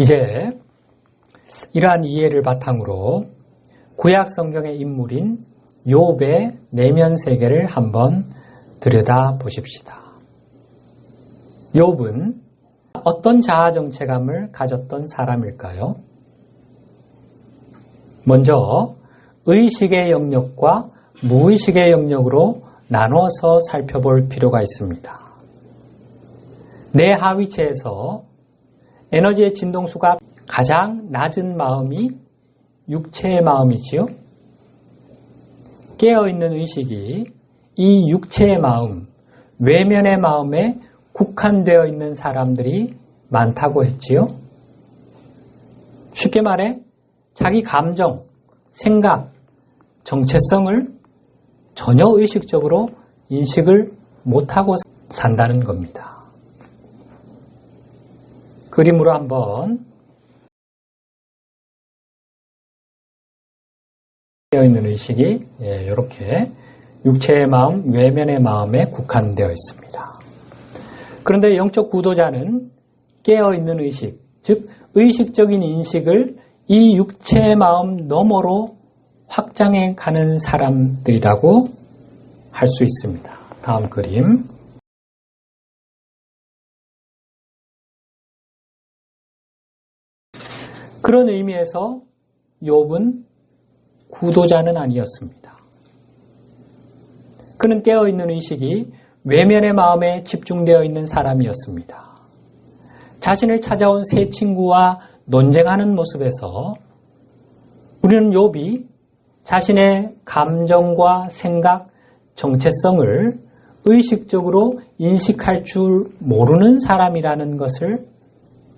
이제 이러한 이해를 바탕으로 구약 성경의 인물인 욥의 내면 세계를 한번 들여다 보십시다. 욥은 어떤 자아 정체감을 가졌던 사람일까요? 먼저 의식의 영역과 무의식의 영역으로 나눠서 살펴볼 필요가 있습니다. 내 하위체에서 에너지의 진동수가 가장 낮은 마음이 육체의 마음이지요. 깨어있는 의식이 이 육체의 마음, 외면의 마음에 국한되어 있는 사람들이 많다고 했지요. 쉽게 말해 자기 감정, 생각, 정체성을 전혀 의식적으로 인식을 못하고 산다는 겁니다. 그림으로 한번 되어 있는 의식이 이렇게 육체의 마음, 외면의 마음에 국한되어 있습니다. 그런데 영적 구도자는 깨어 있는 의식, 즉 의식적인 인식을 이 육체의 마음 너머로 확장해 가는 사람들이라고 할 수 있습니다. 다음 그림. 그런 의미에서 욥은 구도자는 아니었습니다. 그는 깨어 있는 의식이 외면의 마음에 집중되어 있는 사람이었습니다. 자신을 찾아온 새 친구와 논쟁하는 모습에서 우리는 욥이 자신의 감정과 생각, 정체성을 의식적으로 인식할 줄 모르는 사람이라는 것을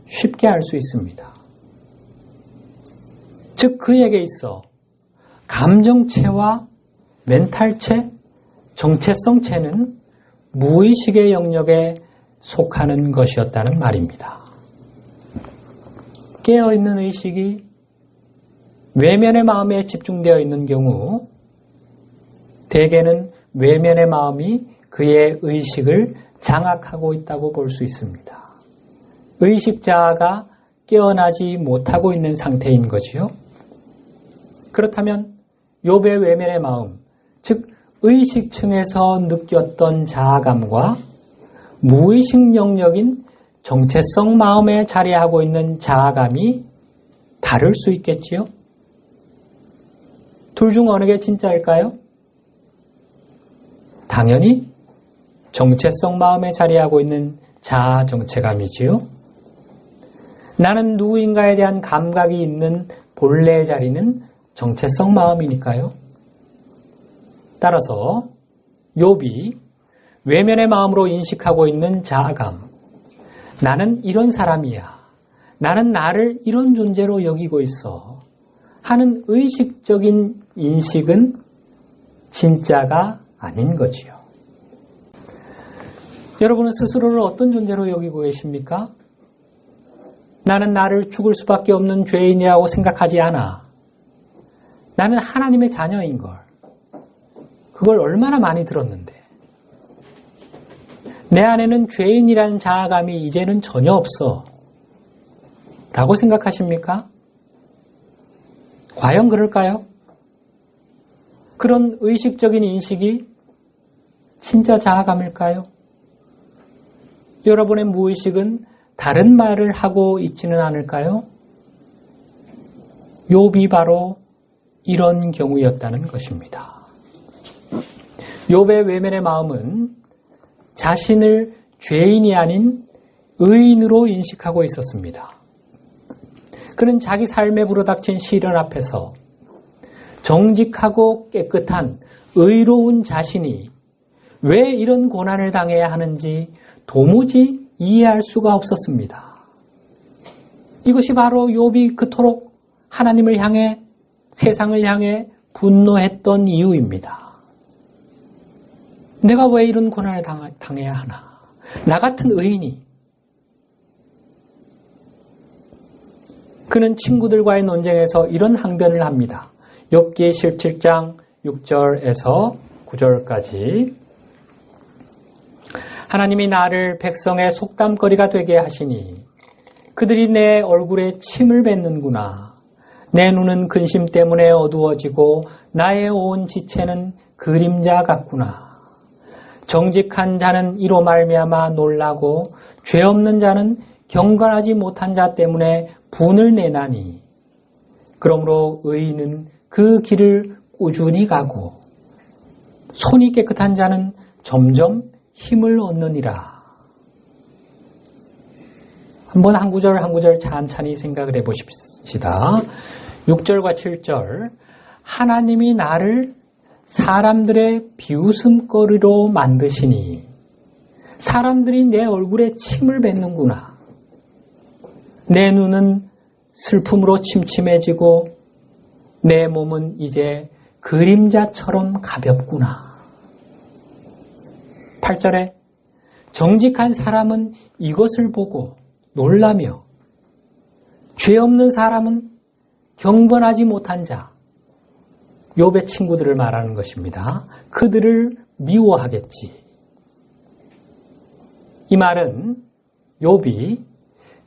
쉽게 알 수 있습니다. 즉 그에게 있어 감정체와 멘탈체, 정체성체는 무의식의 영역에 속하는 것이었다는 말입니다. 깨어있는 의식이 외면의 마음에 집중되어 있는 경우 대개는 외면의 마음이 그의 의식을 장악하고 있다고 볼 수 있습니다. 의식자가 깨어나지 못하고 있는 상태인 거지요. 그렇다면 욥의 외면의 마음, 즉 의식층에서 느꼈던 자아감과 무의식 영역인 정체성 마음에 자리하고 있는 자아감이 다를 수 있겠지요? 둘 중 어느 게 진짜일까요? 당연히 정체성 마음에 자리하고 있는 자아 정체감이지요. 나는 누구인가에 대한 감각이 있는 본래의 자리는 정체성 마음이니까요. 따라서 욥이 외면의 마음으로 인식하고 있는 자아감, 나는 이런 사람이야. 나는 나를 이런 존재로 여기고 있어. 하는 의식적인 인식은 진짜가 아닌 거지요. 여러분은 스스로를 어떤 존재로 여기고 계십니까? 나는 나를 죽을 수밖에 없는 죄인이라고 생각하지 않아. 나는 하나님의 자녀인 걸. 그걸 얼마나 많이 들었는데. 내 안에는 죄인이라는 자아감이 이제는 전혀 없어. 라고 생각하십니까? 과연 그럴까요? 그런 의식적인 인식이 진짜 자아감일까요? 여러분의 무의식은 다른 말을 하고 있지는 않을까요? 욥이 바로 이런 경우였다는 것입니다. 욥의 외면의 마음은 자신을 죄인이 아닌 의인으로 인식하고 있었습니다. 그는 자기 삶에 불어닥친 시련 앞에서 정직하고 깨끗한 의로운 자신이 왜 이런 고난을 당해야 하는지 도무지 이해할 수가 없었습니다. 이것이 바로 욥이 그토록 하나님을 향해 세상을 향해 분노했던 이유입니다. 내가 왜 이런 고난을 당해야 하나? 나 같은 의인이 그는 친구들과의 논쟁에서 이런 항변을 합니다. 욥기 17장 6절에서 9절까지 하나님이 나를 백성의 속담거리가 되게 하시니 그들이 내 얼굴에 침을 뱉는구나. 내 눈은 근심 때문에 어두워지고 나의 온 지체는 그림자 같구나. 정직한 자는 이로 말미암아 놀라고 죄 없는 자는 경건하지 못한 자 때문에 분을 내나니 그러므로 의인은 그 길을 꾸준히 가고 손이 깨끗한 자는 점점 힘을 얻느니라. 한번 한 구절 한 구절 찬찬히 생각을 해 보십시다. 6절과 7절 하나님이 나를 사람들의 비웃음거리로 만드시니 사람들이 내 얼굴에 침을 뱉는구나. 내 눈은 슬픔으로 침침해지고 내 몸은 이제 그림자처럼 가볍구나. 8절에 정직한 사람은 이것을 보고 놀라며 죄 없는 사람은 경건하지 못한 자, 욥의 친구들을 말하는 것입니다. 그들을 미워하겠지. 이 말은 욥이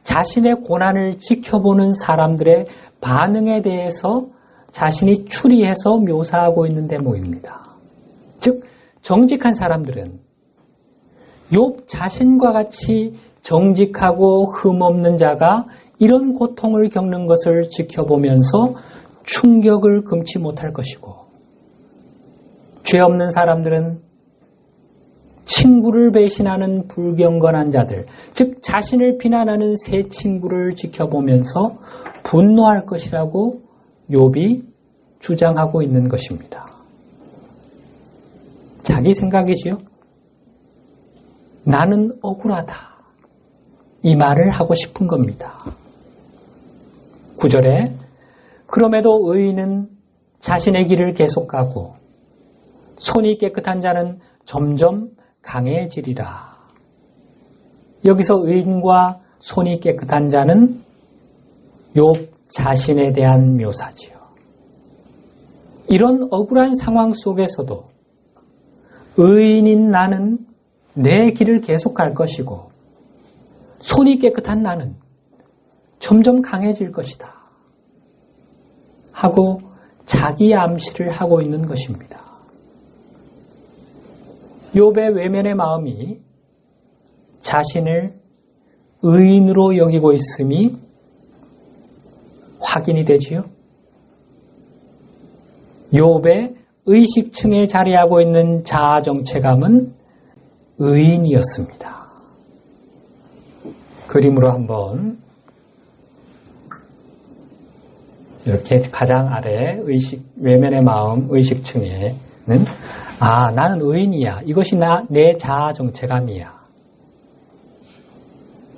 자신의 고난을 지켜보는 사람들의 반응에 대해서 자신이 추리해서 묘사하고 있는 대목입니다. 즉 정직한 사람들은 욥 자신과 같이 정직하고 흠없는 자가 이런 고통을 겪는 것을 지켜보면서 충격을 금치 못할 것이고 죄 없는 사람들은 친구를 배신하는 불경건한 자들, 즉 자신을 비난하는 새 친구를 지켜보면서 분노할 것이라고 욥이 주장하고 있는 것입니다. 자기 생각이지요. 나는 억울하다. 이 말을 하고 싶은 겁니다. 9절에 그럼에도 의인은 자신의 길을 계속 가고 손이 깨끗한 자는 점점 강해지리라. 여기서 의인과 손이 깨끗한 자는 욥 자신에 대한 묘사지요. 이런 억울한 상황 속에서도 의인인 나는 내 길을 계속 갈 것이고 손이 깨끗한 나는 점점 강해질 것이다. 하고 자기 암시를 하고 있는 것입니다. 욥의 외면의 마음이 자신을 의인으로 여기고 있음이 확인이 되지요. 욥의 의식층에 자리하고 있는 자아 정체감은 의인이었습니다. 그림으로 한번 이렇게 가장 아래 의식 외면의 마음 의식층에는 아 나는 의인이야 이것이 나 내 자아 정체감이야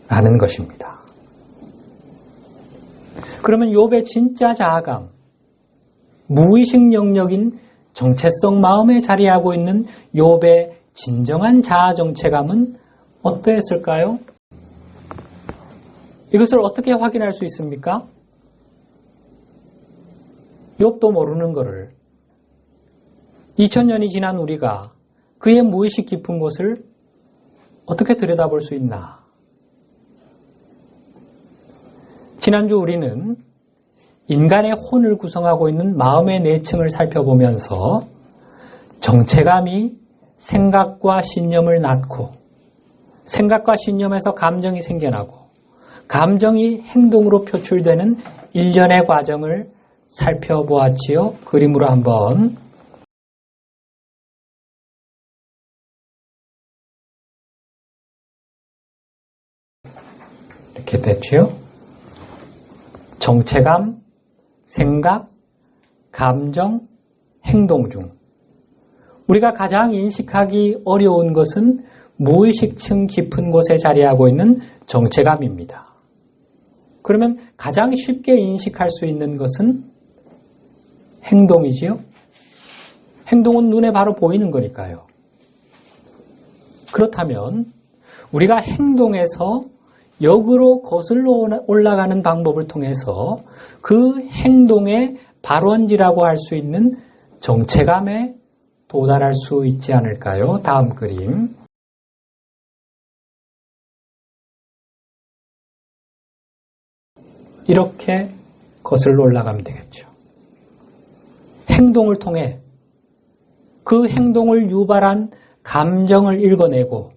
라는 것입니다. 그러면 욥의 진짜 자아감 무의식 영역인 정체성 마음에 자리하고 있는 욥의 진정한 자아 정체감은 어떠했을까요? 이것을 어떻게 확인할 수 있습니까? 욥도 모르는 것을 2000년이 지난 우리가 그의 무의식 깊은 곳을 어떻게 들여다볼 수 있나? 지난주 우리는 인간의 혼을 구성하고 있는 마음의 내층을 살펴보면서 정체감이 생각과 신념을 낳고 생각과 신념에서 감정이 생겨나고 감정이 행동으로 표출되는 일련의 과정을 살펴보았지요. 그림으로 한번 이렇게 됐지요. 정체감, 생각, 감정, 행동 중 우리가 가장 인식하기 어려운 것은 무의식층 깊은 곳에 자리하고 있는 정체감입니다. 그러면 가장 쉽게 인식할 수 있는 것은 행동이지요. 행동은 눈에 바로 보이는 거니까요. 그렇다면 우리가 행동에서 역으로 거슬러 올라가는 방법을 통해서 그 행동의 발원지라고 할 수 있는 정체감에 도달할 수 있지 않을까요? 다음 그림. 이렇게 거슬러 올라가면 되겠죠. 행동을 통해 그 행동을 유발한 감정을 읽어내고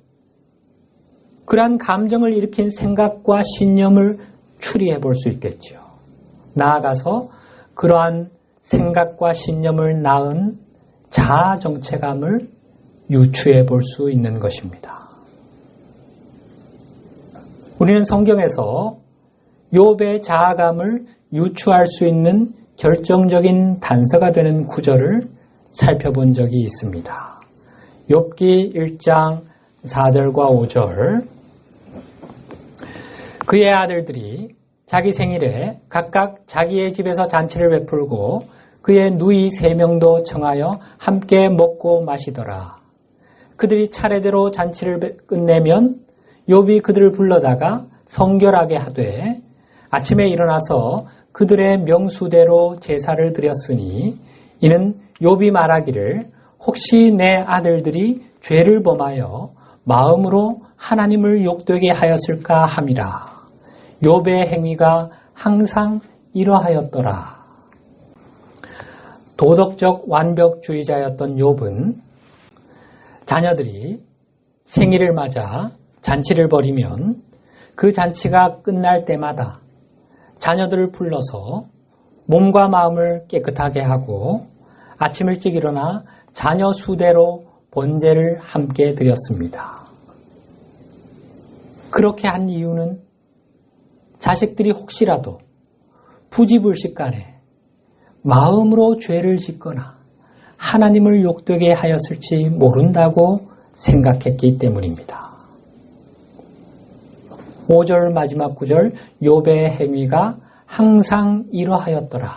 그러한 감정을 일으킨 생각과 신념을 추리해 볼 수 있겠죠. 나아가서 그러한 생각과 신념을 낳은 자아 정체감을 유추해 볼 수 있는 것입니다. 우리는 성경에서 욥의 자아감을 유추할 수 있는 결정적인 단서가 되는 구절을 살펴본 적이 있습니다. 욥기 1장 4절과 5절 그의 아들들이 자기 생일에 각각 자기의 집에서 잔치를 베풀고 그의 누이 세 명도 청하여 함께 먹고 마시더라. 그들이 차례대로 잔치를 끝내면 욥이 그들을 불러다가 성결하게 하되 아침에 일어나서 그들의 명수대로 제사를 드렸으니 이는 욥이 말하기를 혹시 내 아들들이 죄를 범하여 마음으로 하나님을 욕되게 하였을까 함이라. 욥의 행위가 항상 이러하였더라. 도덕적 완벽주의자였던 욥은 자녀들이 생일을 맞아 잔치를 벌이면 그 잔치가 끝날 때마다 자녀들을 불러서 몸과 마음을 깨끗하게 하고 아침 일찍 일어나 자녀 수대로 번제를 함께 드렸습니다. 그렇게 한 이유는 자식들이 혹시라도 부지불식간에 마음으로 죄를 짓거나 하나님을 욕되게 하였을지 모른다고 생각했기 때문입니다. 5절 마지막 구절 욥의 행위가 항상 이러하였더라.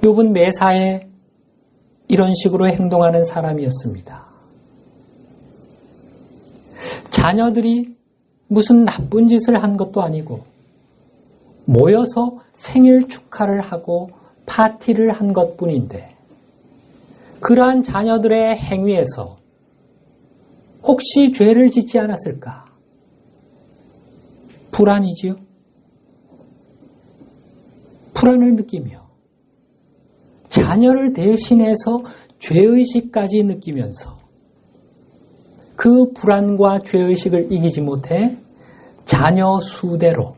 욥은 매사에 이런 식으로 행동하는 사람이었습니다. 자녀들이 무슨 나쁜 짓을 한 것도 아니고 모여서 생일 축하를 하고 파티를 한 것 뿐인데 그러한 자녀들의 행위에서 혹시 죄를 짓지 않았을까? 불안이지요? 불안을 느끼며 자녀를 대신해서 죄의식까지 느끼면서 그 불안과 죄의식을 이기지 못해 자녀 수대로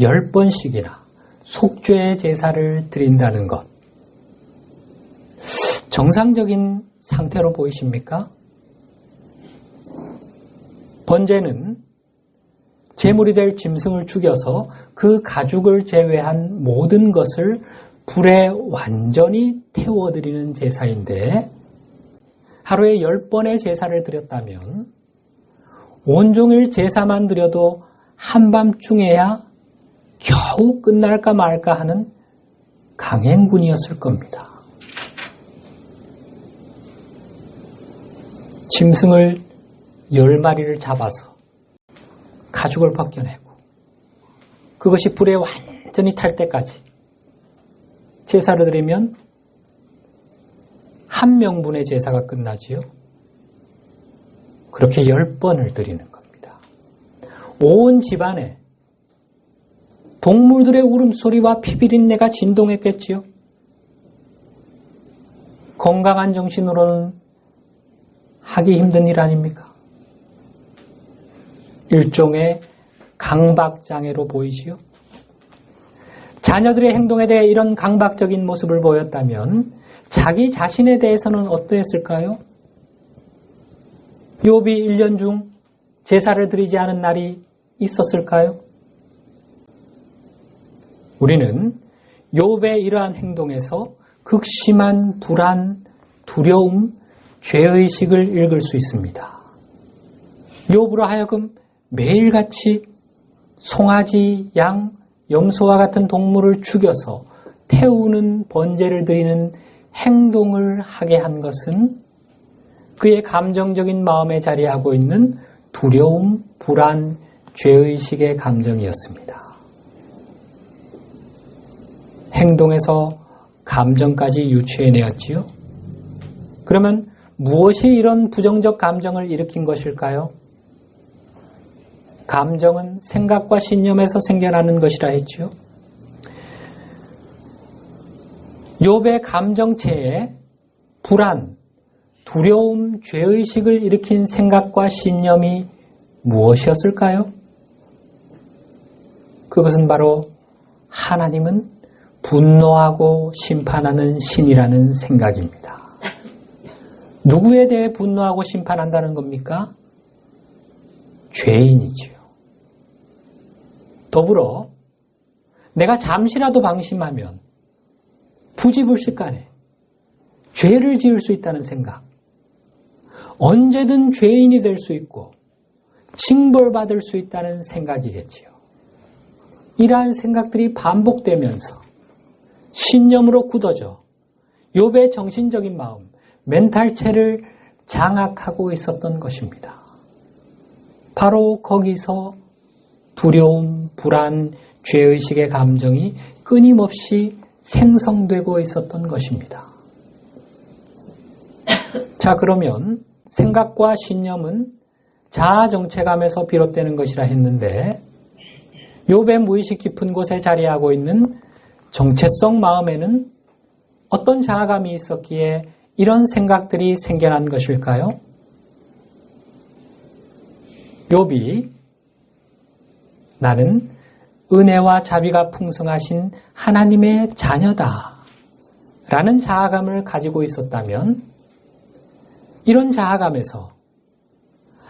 열 번씩이나 속죄의 제사를 드린다는 것. 정상적인 상태로 보이십니까? 번제는 제물이 될 짐승을 죽여서 그 가죽을 제외한 모든 것을 불에 완전히 태워드리는 제사인데 하루에 열 번의 제사를 드렸다면 온종일 제사만 드려도 한밤중에야 겨우 끝날까 말까 하는 강행군이었을 겁니다. 짐승을 열 마리를 잡아서 가죽을 벗겨내고 그것이 불에 완전히 탈 때까지 제사를 드리면 한 명분의 제사가 끝나지요. 그렇게 열 번을 드리는 겁니다. 온 집안에 동물들의 울음소리와 피비린내가 진동했겠지요. 건강한 정신으로는 하기 힘든 일 아닙니까? 일종의 강박장애로 보이지요. 자녀들의 행동에 대해 이런 강박적인 모습을 보였다면 자기 자신에 대해서는 어떠했을까요? 욥이 1년 중 제사를 드리지 않은 날이 있었을까요? 우리는 욥의 이러한 행동에서 극심한 불안, 두려움, 죄의식을 읽을 수 있습니다. 욥으로 하여금 매일같이 송아지, 양, 염소와 같은 동물을 죽여서 태우는 번제를 드리는 행동을 하게 한 것은 그의 감정적인 마음에 자리하고 있는 두려움, 불안, 죄의식의 감정이었습니다. 행동에서 감정까지 유추해내었지요? 그러면 무엇이 이런 부정적 감정을 일으킨 것일까요? 감정은 생각과 신념에서 생겨나는 것이라 했지요. 욥의 감정체에 불안, 두려움, 죄의식을 일으킨 생각과 신념이 무엇이었을까요? 그것은 바로 하나님은 분노하고 심판하는 신이라는 생각입니다. 누구에 대해 분노하고 심판한다는 겁니까? 죄인이지요. 더불어 내가 잠시라도 방심하면 부지불식간에 죄를 지을 수 있다는 생각, 언제든 죄인이 될 수 있고 징벌받을 수 있다는 생각이겠지요. 이러한 생각들이 반복되면서 신념으로 굳어져 욥의 정신적인 마음, 멘탈체를 장악하고 있었던 것입니다. 바로 거기서 두려움, 불안, 죄의식의 감정이 끊임없이 생성되고 있었던 것입니다. 자, 그러면 생각과 신념은 자아 정체감에서 비롯되는 것이라 했는데 욥의 무의식 깊은 곳에 자리하고 있는 정체성 마음에는 어떤 자아감이 있었기에 이런 생각들이 생겨난 것일까요? 욥이 나는 은혜와 자비가 풍성하신 하나님의 자녀다. 라는 자아감을 가지고 있었다면 이런 자아감에서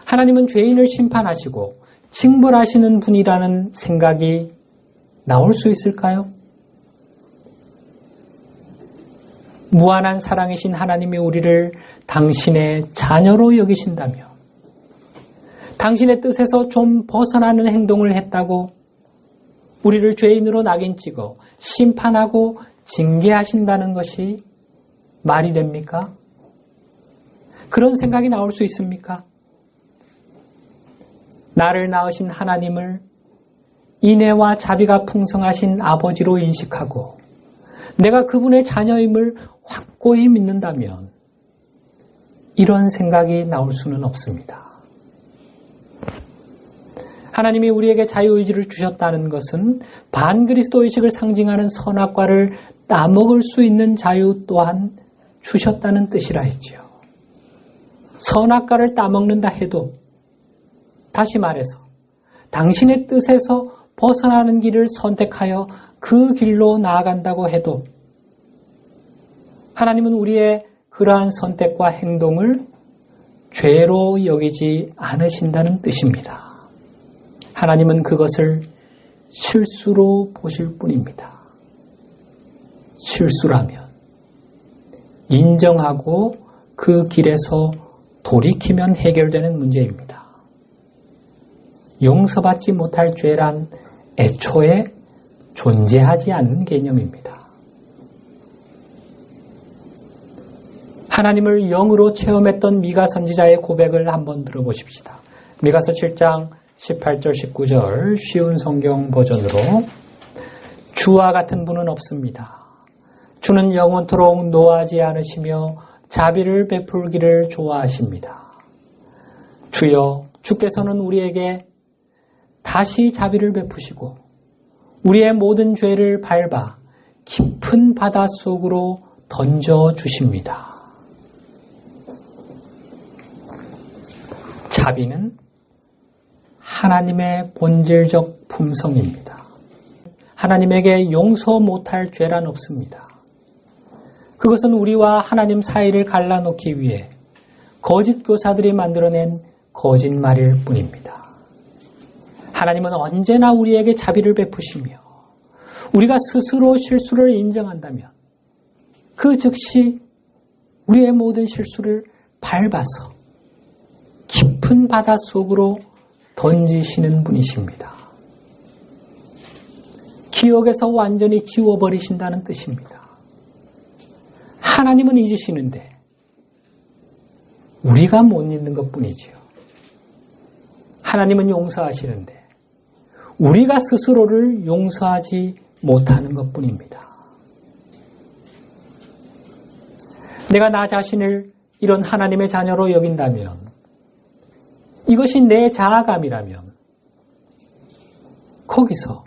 하나님은 죄인을 심판하시고 징벌하시는 분이라는 생각이 나올 수 있을까요? 무한한 사랑이신 하나님이 우리를 당신의 자녀로 여기신다며 당신의 뜻에서 좀 벗어나는 행동을 했다고 우리를 죄인으로 낙인 찍어 심판하고 징계하신다는 것이 말이 됩니까? 그런 생각이 나올 수 있습니까? 나를 낳으신 하나님을 인애와 자비가 풍성하신 아버지로 인식하고 내가 그분의 자녀임을 확고히 믿는다면 이런 생각이 나올 수는 없습니다. 하나님이 우리에게 자유의지를 주셨다는 것은 반그리스도 의식을 상징하는 선악과를 따먹을 수 있는 자유 또한 주셨다는 뜻이라 했지요. 선악과를 따먹는다 해도 다시 말해서 당신의 뜻에서 벗어나는 길을 선택하여 그 길로 나아간다고 해도 하나님은 우리의 그러한 선택과 행동을 죄로 여기지 않으신다는 뜻입니다. 하나님은 그것을 실수로 보실 뿐입니다. 실수라면 인정하고 그 길에서 돌이키면 해결되는 문제입니다. 용서받지 못할 죄란 애초에 존재하지 않는 개념입니다. 하나님을 영으로 체험했던 미가 선지자의 고백을 한번 들어보십시다. 미가서 7장 18절 19절 쉬운 성경 버전으로 주와 같은 분은 없습니다. 주는 영원토록 노하지 않으시며 자비를 베풀기를 좋아하십니다. 주여 주께서는 우리에게 다시 자비를 베푸시고 우리의 모든 죄를 밟아 깊은 바다 속으로 던져 주십니다. 자비는 하나님의 본질적 품성입니다. 하나님에게 용서 못할 죄란 없습니다. 그것은 우리와 하나님 사이를 갈라놓기 위해 거짓 교사들이 만들어낸 거짓말일 뿐입니다. 하나님은 언제나 우리에게 자비를 베푸시며 우리가 스스로 실수를 인정한다면 그 즉시 우리의 모든 실수를 밟아서 깊은 바다 속으로 던지시는 분이십니다. 기억에서 완전히 지워버리신다는 뜻입니다. 하나님은 잊으시는데 우리가 못 잊는 것 뿐이지요. 하나님은 용서하시는데 우리가 스스로를 용서하지 못하는 것 뿐입니다. 내가 나 자신을 이런 하나님의 자녀로 여긴다면 이것이 내 자아감이라면 거기서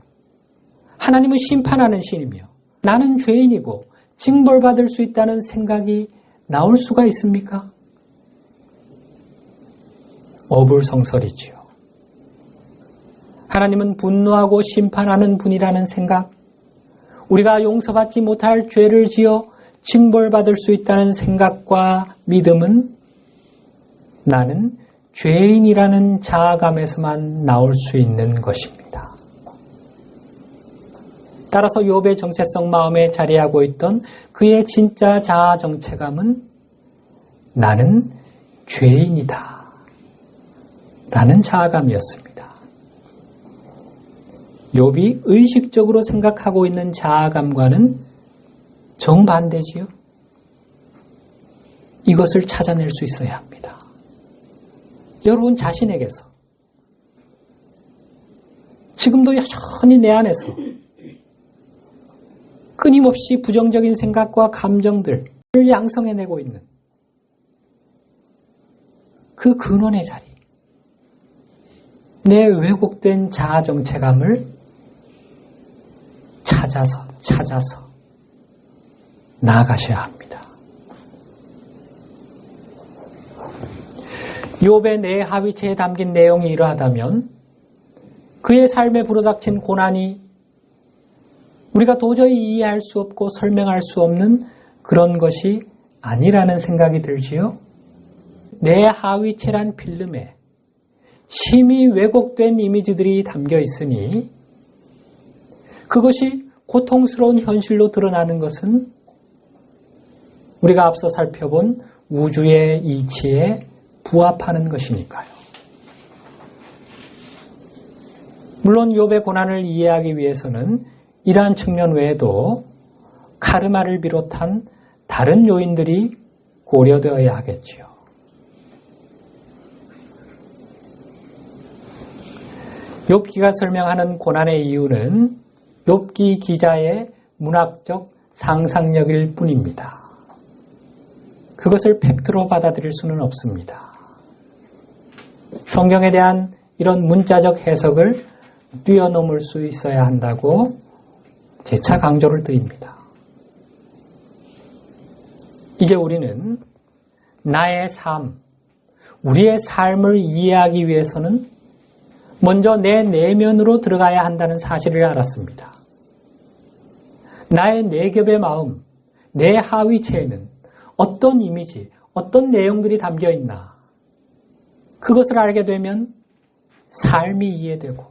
하나님은 심판하는 신이며 나는 죄인이고 징벌받을 수 있다는 생각이 나올 수가 있습니까? 어불성설이지요. 하나님은 분노하고 심판하는 분이라는 생각, 우리가 용서받지 못할 죄를 지어 징벌받을 수 있다는 생각과 믿음은 나는 죄인이라는 자아감에서만 나올 수 있는 것입니다. 따라서 욥의 정체성 마음에 자리하고 있던 그의 진짜 자아 정체감은 나는 죄인이다. 라는 자아감이었습니다. 욥이 의식적으로 생각하고 있는 자아감과는 정반대지요. 이것을 찾아낼 수 있어야 합니다. 여러분 자신에게서 지금도 여전히 내 안에서 끊임없이 부정적인 생각과 감정들을 양성해내고 있는 그 근원의 자리, 내 왜곡된 자아 정체감을 찾아서 찾아서 나아가셔야 합니다. 욥의 내 하위체에 담긴 내용이 이러하다면 그의 삶에 불어닥친 고난이 우리가 도저히 이해할 수 없고 설명할 수 없는 그런 것이 아니라는 생각이 들지요. 내 하위체란 필름에 심히 왜곡된 이미지들이 담겨 있으니 그것이 고통스러운 현실로 드러나는 것은 우리가 앞서 살펴본 우주의 이치에 부합하는 것이니까요. 물론 욥의 고난을 이해하기 위해서는 이러한 측면 외에도 카르마를 비롯한 다른 요인들이 고려되어야 하겠지요. 욥기가 설명하는 고난의 이유는 욥기 기자의 문학적 상상력일 뿐입니다. 그것을 팩트로 받아들일 수는 없습니다. 성경에 대한 이런 문자적 해석을 뛰어넘을 수 있어야 한다고 재차 강조를 드립니다. 이제 우리는 나의 삶, 우리의 삶을 이해하기 위해서는 먼저 내 내면으로 들어가야 한다는 사실을 알았습니다. 나의 내겹의 마음, 내 하위체에는 어떤 이미지, 어떤 내용들이 담겨 있나. 그것을 알게 되면 삶이 이해되고,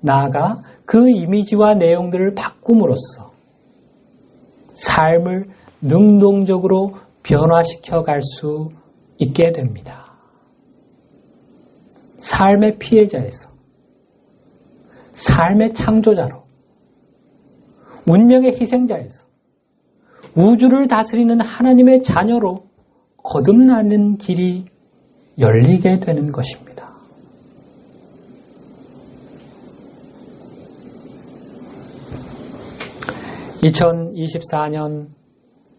나아가 그 이미지와 내용들을 바꿈으로써 삶을 능동적으로 변화시켜 갈 수 있게 됩니다. 삶의 피해자에서 삶의 창조자로 운명의 희생자에서 우주를 다스리는 하나님의 자녀로 거듭나는 길이 열리게 되는 것입니다. (2024년)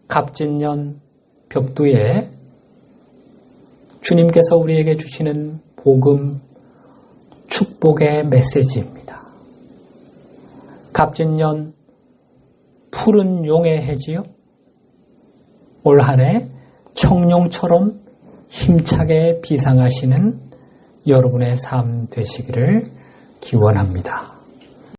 갑진년 벽두에 주님께서 우리에게 주시는 복음 축복의 메시지입니다. 갑진년 푸른 용의 해지요. 올 한해 청룡처럼 힘차게 비상하시는 여러분의 삶 되시기를 기원합니다.